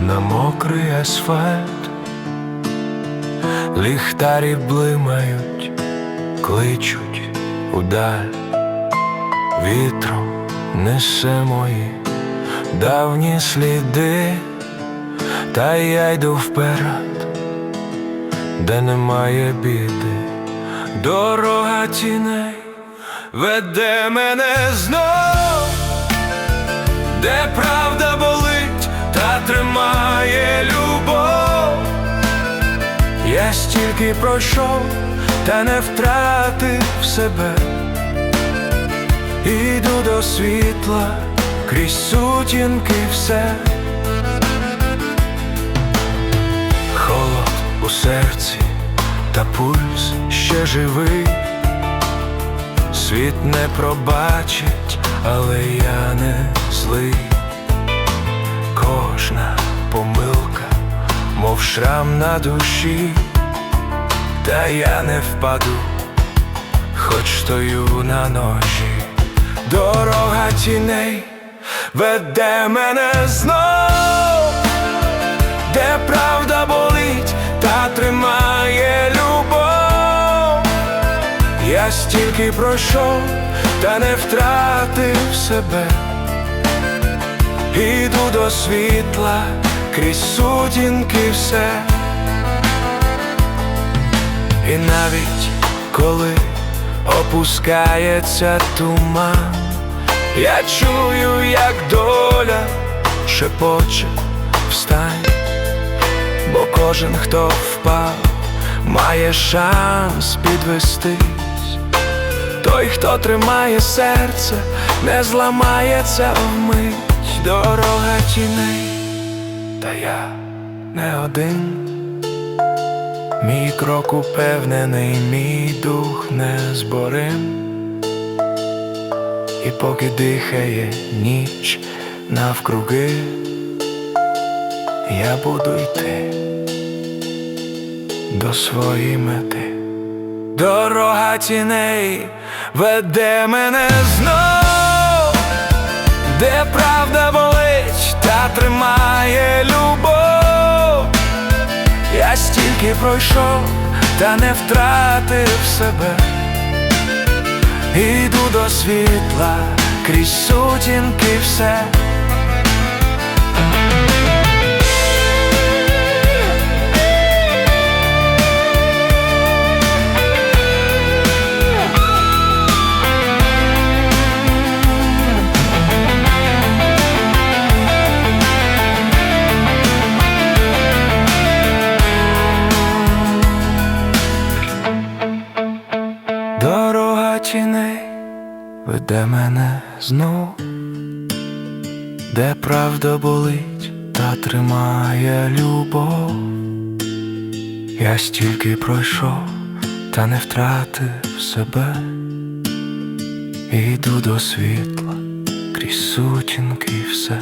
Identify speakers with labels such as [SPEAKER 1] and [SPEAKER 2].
[SPEAKER 1] на мокрий асфальт, ліхтарі блимають, кличуть удаль, вітром несе мої давні сліди, та я йду вперед, де немає біди, дорога тіней веде мене знов, де правда болить та тримає любов. Я стільки пройшов, та не втратив себе. Іду до світла крізь сутінки все. Холод у серці та пульс ще живий. Світ не пробачить, але я не злий. Кожна помилка, мов шрам на душі, та я не впаду, хоч стою на ножі. Дорога тіней веде мене знов, де правда болить та тримає любов. Я стільки пройшов, та не втратив себе. Іду до світла крізь сутінки все. І навіть коли опускається туман, я чую, як доля шепоче встань, бо кожен, хто впав, має шанс підвестись. Той, хто тримає серце, не зламається вмить дорога тіней, та я не один. Мій крок упевнений, мій дух незборим. І поки дихає ніч навкруги, я буду йти до своєї мети. Дорога тіней веде мене знов, де правда болить та тримає любов. Я стільки пройшов, та не втратив себе. Іду до світла крізь сутінки все. Веде мене знов, де правда болить та тримає любов. Я стільки пройшов, та не втратив себе. Іду до світла крізь сутінки все.